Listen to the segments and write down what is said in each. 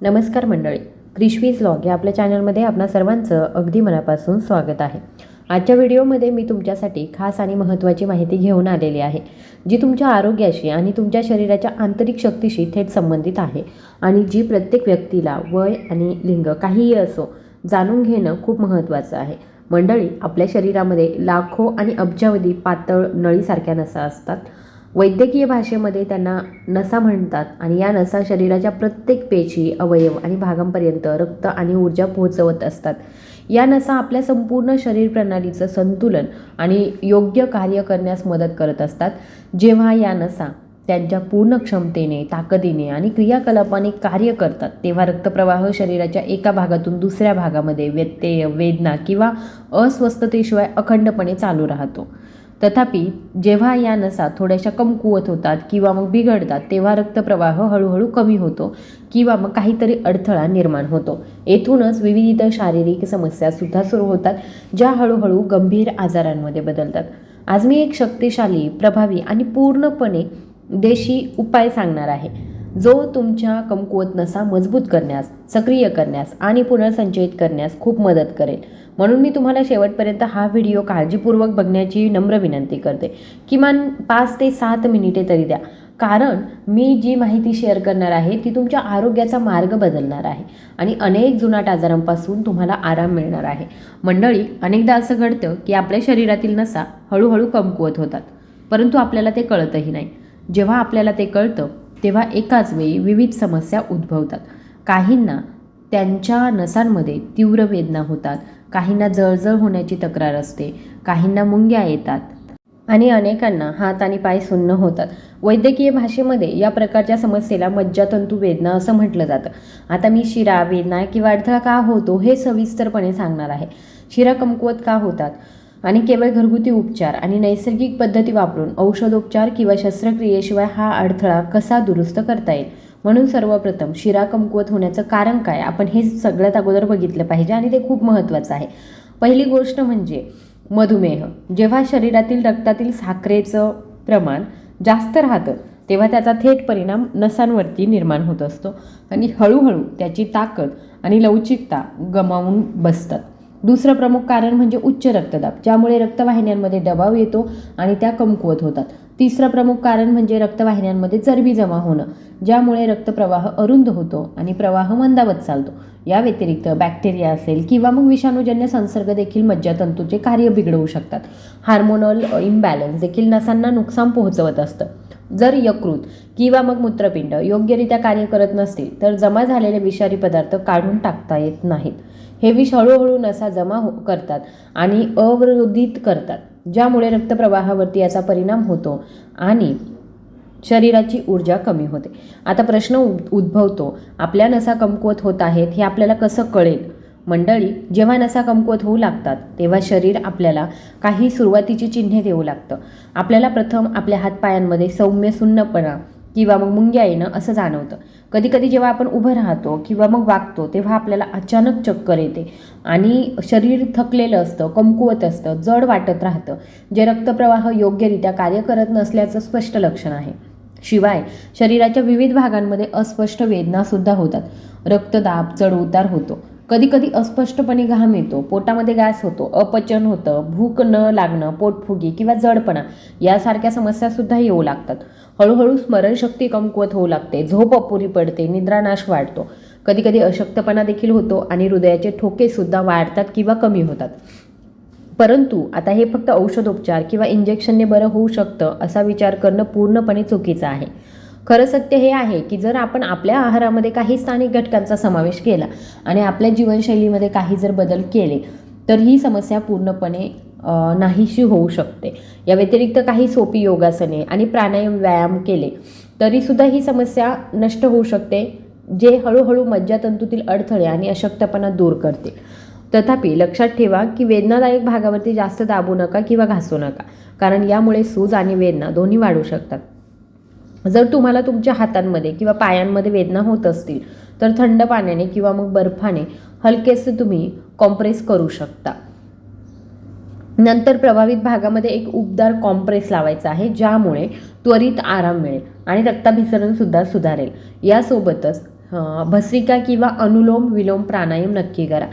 नमस्कार मंडळी क्रिशवीज लॉग या आपल्या चॅनलमध्ये आपणा सर्वांचं अगदी मनापासून स्वागत आहे. आजच्या व्हिडिओमध्ये मी तुमच्यासाठी खास आणि महत्त्वाची माहिती घेऊन आलेली आहे जी तुमच्या आरोग्याशी आणि तुमच्या शरीराच्या आंतरिक शक्तीशी थेट संबंधित आहे आणि जी प्रत्येक व्यक्तीला वय आणि लिंग काहीही असो जाणून घेणं खूप महत्त्वाचं आहे. मंडळी आपल्या शरीरामध्ये लाखो आणि अब्जावधी पातळ नळीसारख्या नसा असतात. वैद्यकीय भाषेमध्ये त्यांना नसा म्हणतात आणि या नसा शरीराच्या प्रत्येक पेशी अवयव आणि भागांपर्यंत रक्त आणि ऊर्जा पोहोचवत असतात. या नसा आपल्या संपूर्ण शरीर प्रणालीचं संतुलन आणि योग्य कार्य करण्यास मदत करत असतात. जेव्हा या नसा त्यांच्या पूर्ण क्षमतेने ताकदीने आणि क्रियाकलापाने कार्य करतात तेव्हा रक्तप्रवाह शरीराच्या एका भागातून दुसऱ्या भागामध्ये व्यत्यय वेदना किंवा अस्वस्थतेशिवाय अखंडपणे चालू राहतो. तथापि जेव्हा या नसा थोड्याशा कमकुवत होतात किंवा मग बिघडतात तेव्हा रक्तप्रवाह हळूहळू कमी होतो किंवा मग काहीतरी अडथळा निर्माण होतो. येथूनच विविध शारीरिक समस्या सुद्धा सुरू होतात ज्या हळूहळू गंभीर आजारांमध्ये बदलतात. आज मी एक शक्तिशाली प्रभावी आणि पूर्णपणे देशी उपाय सांगणार आहे. जो तुमच्या कमकुवत नसा मजबूत करण्यास सक्रिय करण्यास आणि पुनर्संचयित करण्यास खूप मदत करेल. म्हणून मी तुम्हाला शेवटपर्यंत हा व्हिडिओ काळजीपूर्वक बघण्याची नम्र विनंती करते. किमान पाच ते सात मिनिटे तरी द्या. कारण मी जी माहिती शेअर करणार आहे ती तुमच्या आरोग्याचा मार्ग बदलणार आहे आणि अनेक जुनाट आजारांपासून तुम्हाला आराम मिळणार आहे. मंडळी अनेकदा असं घडतं की आपल्या शरीरातील नसा हळूहळू कमकुवत होतात. परंतु आपल्याला ते कळतही नाही. जेव्हा आपल्याला ते कळतं तेव्हा एकाच वेळी विविध समस्या उद्भवतात. काहींना त्यांच्या नसांमध्ये तीव्र वेदना होतात काहींना जळजळ होण्याची तक्रार असते काहींना मुंग्या येतात आणि अनेकांना हात आणि पाय सुन्न होतात. वैद्यकीय भाषेमध्ये या प्रकारच्या समस्येला मज्जातंतू वेदना असं म्हटलं जातं. आता मी शिरा वेदना किंवा अडथळा का होतो हे सविस्तरपणे सांगणार आहे. शिरा कमकुवत का होतात? आणि केवळ घरगुती उपचार आणि नैसर्गिक पद्धती वापरून औषधोपचार किंवा शस्त्रक्रियेशिवाय हा अडथळा कसा दुरुस्त करता येईल? म्हणून सर्वप्रथम शिरा कमकुवत होण्याचं कारण काय? आपण हे सगळ्यात अगोदर बघितलं पाहिजे आणि ते खूप महत्त्वाचं आहे. पहिली गोष्ट म्हणजे मधुमेह. जेव्हा शरीरातील रक्तातील साखरेचं प्रमाण जास्त राहतं तेव्हा त्याचा थेट परिणाम नसांवरती निर्माण होत असतो आणि हळूहळू त्याची ताकद आणि लवचिकता गमावून बसतात. दुसरं प्रमुख कारण म्हणजे उच्च रक्तदाब ज्यामुळे रक्तवाहिन्यांमध्ये दबाव येतो आणि त्या कमकुवत होतात. तिसरं प्रमुख कारण म्हणजे रक्तवाहिन्यांमध्ये चरबी जमा होणं ज्यामुळे रक्तप्रवाह अरुंद होतो आणि प्रवाह मंदावत चालतो. या व्यतिरिक्त बॅक्टेरिया असेल किंवा मग विषाणूजन्य संसर्ग देखील मज्जातंतूचे कार्य बिघडवू शकतात. हार्मोनल इम्बॅलन्स देखील नसांना नुकसान पोहोचवत असतं. जर यकृत किंवा मग मूत्रपिंड योग्यरित्या कार्य करत नसतील तर जमा झालेले विषारी पदार्थ काढून टाकता येत नाहीत. हे विष हळूहळू नसा जमा हो करतात आणि अवरोधित करतात. ज्यामुळे रक्तप्रवाहावरती याचा परिणाम होतो आणि शरीराची ऊर्जा कमी होते. आता प्रश्न उद उद्भवतो आपल्या नसा कमकुवत होत आहेत हे आपल्याला कसं कळेल? मंडळी जेव्हा नसा कमकुवत होऊ लागतात तेव्हा शरीर आपल्याला काही सुरुवातीची चिन्हे देऊ लागतं. आपल्याला प्रथम आपल्या हातपायांमध्ये सौम्य सुन्नपणा किंवा मग मुंग्या येणं असं जाणवतं. कधी कधी जेव्हा आपण उभं राहतो किंवा मग वागतो तेव्हा आपल्याला अचानक चक्कर येते आणि शरीर थकलेलं असतं कमकुवत असतं जड वाटत राहतं. जे रक्तप्रवाह योग्यरित्या कार्य करत नसल्याचं स्पष्ट लक्षण आहे. शिवाय शरीराच्या विविध भागांमध्ये अस्पष्ट वेदनासुद्धा होतात. रक्तदाब चढ उतार होतो. कधीकधी अस्पष्टपणे घाम येतो पोटामध्ये गॅस होतो अपचन होतं भूक न लागणं पोटफुगी किंवा जडपणा यासारख्या समस्यासुद्धा येऊ लागतात. हळूहळू स्मरणशक्ती कमकुवत होऊ लागते. झोप अपुरी पडते निद्रानाश वाढतो. कधीकधी अशक्तपणा देखील होतो आणि हृदयाचे ठोकेसुद्धा वाढतात किंवा कमी होतात. परंतु आता हे फक्त औषधोपचार किंवा इंजेक्शनने बरं होऊ शकतं असा विचार करणं पूर्णपणे चुकीचं आहे. खरं सत्य हे आहे की जर आपण आपल्या आहारामध्ये काही स्थानिक घटकांचा समावेश केला आणि आपल्या जीवनशैलीमध्ये काही जर बदल केले तर ही समस्या पूर्णपणे नाहीशी होऊ शकते. या व्यतिरिक्त काही सोपी योगासने आणि प्राणायाम व्यायाम केले तरीसुद्धा ही समस्या नष्ट होऊ शकते जे हळूहळू मज्जातंतूतील अडथळे आणि अशक्तपणा दूर करते. तथापि लक्षात ठेवा की वेदनादायक भागावरती जास्त दाबू नका किंवा घासू नका कारण यामुळे सूज आणि वेदना दोन्ही वाढू शकतात. जर तुम्हाला तुमच्या हातांमध्ये किंवा पायांमध्ये वेदना होत असतील तर थंड पाण्याने किंवा मग बर्फाने हलकेसे तुम्ही कॉम्प्रेस करू शकता. नंतर प्रभावित भागामध्ये एक उबदार कॉम्प्रेस लावायचा आहे ज्यामुळे त्वरित आराम मिळेल आणि रक्ताभिसरणसुद्धा सुधारेल. यासोबतच भस्रिका भस्त्रिका किंवा अनुलोम विलोम प्राणायाम नक्की करा.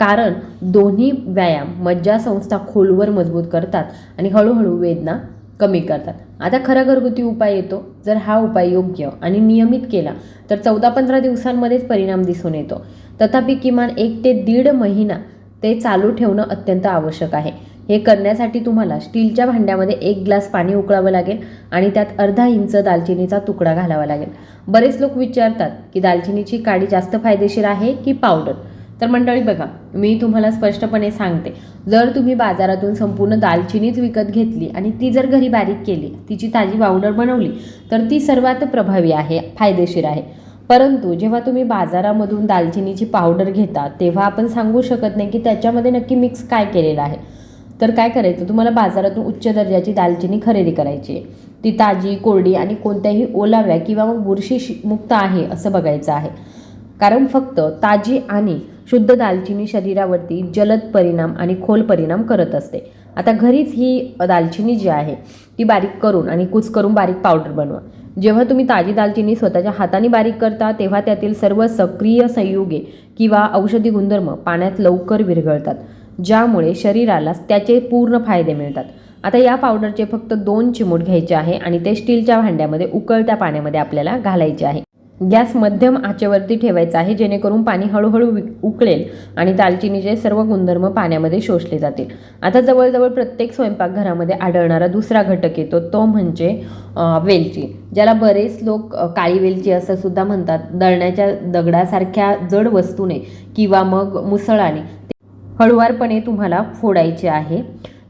कारण दोन्ही व्यायाम मज्जासंस्था खोलवर मजबूत करतात आणि हळूहळू वेदना कमी करतात. आता खरा घरगुती उपाय येतो. जर हा उपाय योग्य आणि नियमित केला तर चौदा पंधरा दिवसांमध्येच परिणाम दिसून येतो. तथापि किमान एक ते दीड महिना ते चालू ठेवणं अत्यंत आवश्यक आहे. हे करण्यासाठी तुम्हाला स्टीलच्या भांड्यामध्ये एक ग्लास पाणी उकळावं लागेल आणि त्यात अर्धा इंच दालचिनीचा तुकडा घालावा लागेल. बरेच लोक विचारतात की दालचिनीची काडी जास्त फायदेशीर आहे की पावडर? तर मंडळी बघा मी तुम्हाला स्पष्टपणे सांगते. जर तुम्ही बाजारातून संपूर्ण दालचिनीच विकत घेतली आणि ती जर घरी बारीक केली तिची ताजी पावडर बनवली तर ती सर्वात प्रभावी आहे फायदेशीर आहे. परंतु जेव्हा तुम्ही बाजारामधून दालचिनीची पावडर घेता तेव्हा आपण सांगू शकत नाही की त्याच्यामध्ये नक्की मिक्स काय केलेलं आहे. तर काय करायचं? तुम्हाला बाजारातून उच्च दर्जाची दालचिनी खरेदी करायची आहे. ती ताजी कोरडी आणि कोणत्याही ओलाव्या किंवा मग बुरशी मुक्त आहे असं बघायचं आहे. कारण फक्त ताजी आणि शुद्ध दालचिनी शरीरावरती जलद परिणाम आणि खोल परिणाम करत असते. आता घरीच ही दालचिनी जी आहे ती बारीक करून आणि कुच करून बारीक पावडर बनवा. जेव्हा तुम्ही ताजी दालचिनी स्वतःच्या हाताने बारीक करता तेव्हा त्यातील सर्व सक्रिय संयुगे किंवा औषधी गुणधर्म पाण्यात लवकर विरघळतात. ज्यामुळे शरीराला त्याचे पूर्ण फायदे मिळतात. आता या पावडरचे फक्त दोन चिमूट घ्यायचे आहे आणि ते स्टीलच्या भांड्यामध्ये उकळत्या पाण्यामध्ये आपल्याला घालायचे आहे. गॅस मध्यम आचेवरती ठेवायचा आहे जेणेकरून पाणी हळूहळू उकळेल आणि दालचिनीचे सर्व गुणधर्म पाण्यामध्ये शोषले जातील. आता जवळजवळ प्रत्येक स्वयंपाकघरामध्ये आढळणारा दुसरा घटक येतो तो म्हणजे वेलची. ज्याला बरेच लोक काळी वेलची असं सुद्धा म्हणतात. दळण्याच्या दगडासारख्या जड वस्तूने किंवा मग मुसळाने. हळुवारपणे तुम्हाला फोडायचे आहे.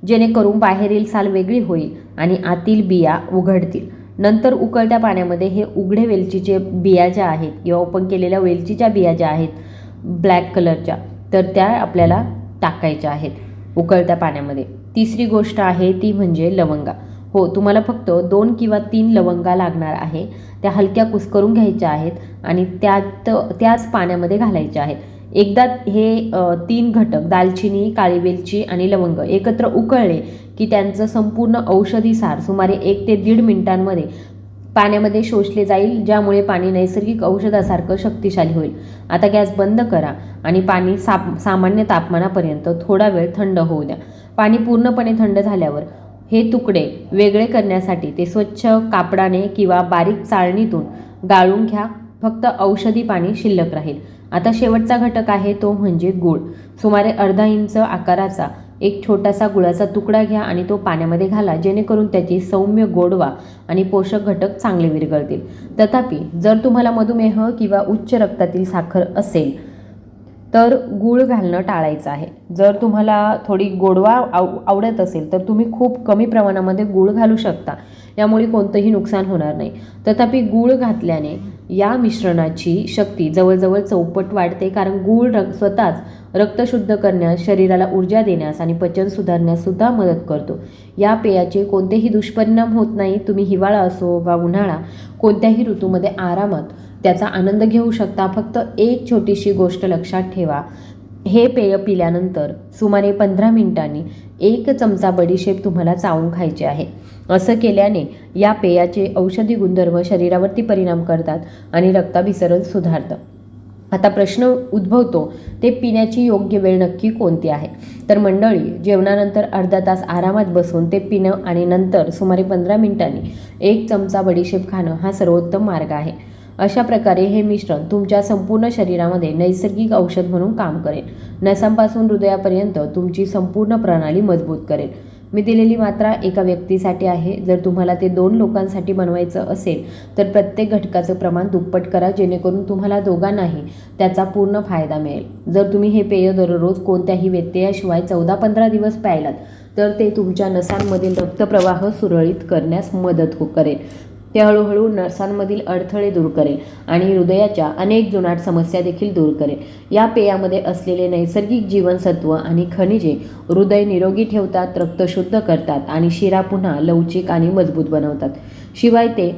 जेणेकरून बाहेरील साल वेगळी होईल आणि आतील बिया उघडतील. नंतर उकळत्या पाण्यामध्ये हे उघडे वेलचीचे बिया ज्या आहेत किंवा ओपन केलेल्या वेलचीच्या बिया ज्या आहेत ब्लॅक कलरच्या तर त्या आपल्याला टाकायच्या आहेत उकळत्या पाण्यामध्ये. तिसरी गोष्ट आहे ती म्हणजे लवंगा. हो तुम्हाला फक्त दोन किंवा तीन लवंगा लागणार आहे. त्या हलक्या कुस्करून घ्यायच्या आहेत आणि त्यात त्याच पाण्यामध्ये घालायच्या आहेत. एकदा हे तीन घटक दालचिनी काळी वेलची आणि लवंग एकत्र उकळले की त्यांचं संपूर्ण औषधी सार सुमारे एक ते दीड मिनिटांमध्ये पाण्यामध्ये शोषले जाईल ज्यामुळे पाणी नैसर्गिक औषधासारखं शक्तिशाली होईल. आता गॅस बंद करा आणि पाणी साप सामान्य तापमानापर्यंत थोडा वेळ थंड होऊ द्या. पाणी पूर्णपणे थंड झाल्यावर हे तुकडे वेगळे करण्यासाठी ते स्वच्छ कापडाने किंवा बारीक चाळणीतून गाळून घ्या. फक्त औषधी पाणी शिल्लक राहील. आता शेवटचा घटक आहे तो म्हणजे गूळ. सुमारे अर्धा इंच आकाराचा एक छोटासा गुळाचा तुकडा घ्या आणि तो पाण्यामध्ये घाला जेणेकरून त्याची सौम्य गोडवा आणि पोषक घटक चांगले विरघळतील. तथापि जर तुम्हाला मधुमेह किंवा उच्च रक्तातील साखर असेल तर गूळ घालणं टाळायचं आहे. जर तुम्हाला थोडी गोडवा आव आवडत असेल तर तुम्ही खूप कमी प्रमाणामध्ये गूळ घालू शकता. यामुळे कोणतंही नुकसान होणार नाही. तथापि गूळ घातल्याने या मिश्रणाची शक्ती जवळजवळ चौपट वाढते कारण गूळ रक स्वतःच रक्त शुद्ध करण्यास शरीराला ऊर्जा देण्यास आणि पचन सुधारण्यास सुद्धा मदत करतो. या पेयाचे कोणतेही दुष्परिणाम होत नाही. तुम्ही हिवाळा असो वा उन्हाळा कोणत्याही ऋतूमध्ये आरामात त्याचा आनंद घेऊ शकता. फक्त एक छोटीशी गोष्ट लक्षात ठेवा. हे पेय पिल्यानंतर सुमारे पंधरा मिनिटांनी एक चमचा बडीशेप तुम्हाला चावून खायचे आहे. असं केल्याने या पेयाचे औषधी गुणधर्म शरीरावरती परिणाम करतात आणि रक्ताभिसरण सुधारतं. आता प्रश्न उद्भवतो ते पिण्याची योग्य वेळ नक्की कोणती आहे? तर मंडळी जेवणानंतर अर्धा तास आरामात बसून ते पिणं आणि नंतर सुमारे पंधरा मिनिटांनी एक चमचा बडीशेप खाणं हा सर्वोत्तम मार्ग आहे. अशा प्रकारे हे मिश्रण तुमच्या संपूर्ण शरीरामध्ये नैसर्गिक औषध म्हणून काम करेल. नसांपासून हृदयापर्यंत तुमची संपूर्ण प्रणाली मजबूत करेल. मी दिलेली मात्रा एका व्यक्तीसाठी आहे. जर तुम्हाला ते दोन लोकांसाठी बनवायचं असेल तर प्रत्येक घटकाचं प्रमाण दुप्पट करा जेणेकरून तुम्हाला दोघांनाही त्याचा पूर्ण फायदा मिळेल. जर तुम्ही हे पेय दररोज कोणत्याही व्यत्ययाशिवाय चौदा पंधरा दिवस प्यायलात तर ते तुमच्या नसांमधील रक्तप्रवाह सुरळीत करण्यास मदत हो करेल. ते हळूहळू नसांमधील अडथळे दूर करेल आणि हृदयाच्या अनेक जुनाट समस्या देखील दूर करेल. या पेयामध्ये असलेले नैसर्गिक जीवनसत्व आणि खनिजे हृदय निरोगी ठेवतात रक्त शुद्ध करतात आणि शिरा पुन्हा लवचिक आणि मजबूत बनवतात. शिवाय ते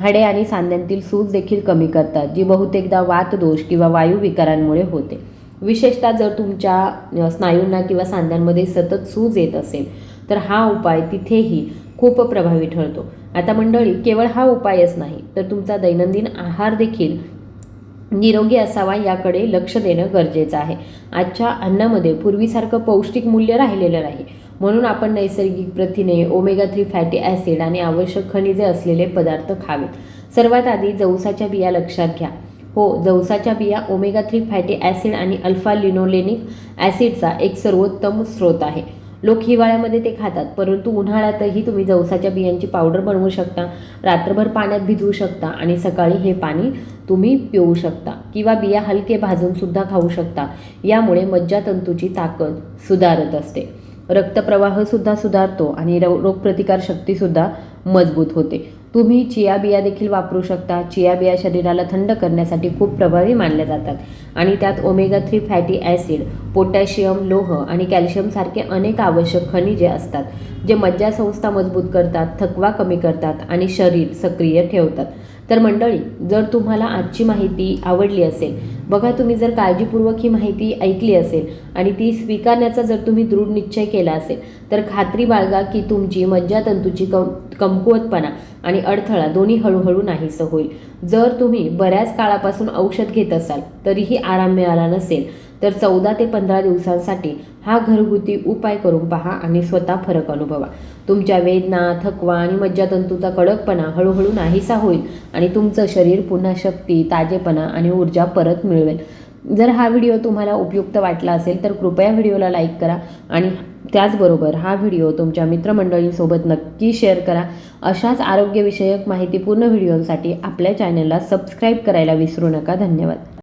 हाडे आणि सांध्यांतील सूज देखील कमी करतात जी बहुतेकदा वातदोष किंवा वायुविकारांमुळे होते. विशेषतः जर तुमच्या स्नायूंना किंवा सांध्यांमध्ये सतत सूज येत असेल तर हा उपाय तिथेही खूप प्रभावी ठरतो. आता मंडळी केवळ हा उपायच नाही तर तुमचा दैनंदिन आहार देखील निरोगी असावा याकडे लक्ष देणं गरजेचं आहे. आजच्या अन्नामध्ये पूर्वीसारखं पौष्टिक मूल्य राहिलेलं नाही. म्हणून आपण नैसर्गिक प्रथिने ओमेगा थ्री फॅटी ॲसिड आणि आवश्यक खनिजे असलेले पदार्थ खावेत. सर्वात आधी जवसाच्या बिया लक्षात घ्या. हो जवसाच्या बिया ओमेगा थ्री फॅटी ॲसिड आणि अल्फा लिनोलेनिक ॲसिडचा एक सर्वोत्तम स्रोत आहे. लोक हिवाळ्यामध्ये ते खातात. परंतु उन्हाळ्यातही तुम्ही जवसाच्या बियांची पावडर बनवू शकता रात्रभर पाण्यात भिजवू शकता आणि सकाळी हे पाणी तुम्ही पिऊ शकता किंवा बिया हलके भाजूनसुद्धा खाऊ शकता. यामुळे मज्जातंतूची ताकद सुधारत असते. रक्तप्रवाहसुद्धा सुधारतो आणि रो रोगप्रतिकार शक्तीसुद्धा मजबूत होते. तुम्ही चिया बिया देखील वापरू शकता. चिया बिया शरीराला थंड करण्यासाठी खूप प्रभावी मानल्या जातात. आणि त्यात omega three fatty acid potassium लोह आणि कॅल्शियमसारखे अनेक आवश्यक खनिजे असतात जे मज्जासंस्था मजबूत करतात थकवा कमी करतात आणि शरीर सक्रिय ठेवतात. तर मंडळी जर तुम्हाला आजची माहिती आवडली असेल बघा तुम्ही जर काळजीपूर्वक ही माहिती ऐकली असेल आणि ती स्वीकारण्याचा जर तुम्ही दृढ निश्चय केला असेल तर खात्री बाळगा की तुमची मज्जातंतूची कम कमकुवतपणा आणि अडथळा दोन्ही हळूहळू नाहीसं होईल. जर तुम्ही बऱ्याच काळापासून औषध घेत असाल तरीही आराम मिळाला नसेल तर चौदा ते पंधरा दिवसांसाठी हा घरगुती उपाय करून पहा आणि स्वतः फरक अनुभवा. तुमच्या वेदना थकवा आणि मज्जातंतूचा कडकपणा हळूहळू नाहीसा होईल आणि तुमचं शरीर पुन्हा शक्ती ताजेपणा आणि ऊर्जा परत मिळवेल. जर हा व्हिडिओ तुम्हाला उपयुक्त वाटला असेल तर कृपया व्हिडिओला लाईक करा आणि त्याचबरोबर हा व्हिडिओ तुमच्या मित्रमंडळींसोबत नक्की शेअर करा. अशाच आरोग्यविषयक माहितीपूर्ण व्हिडिओंसाठी आपल्या चॅनलला सबस्क्राईब करायला विसरू नका. धन्यवाद.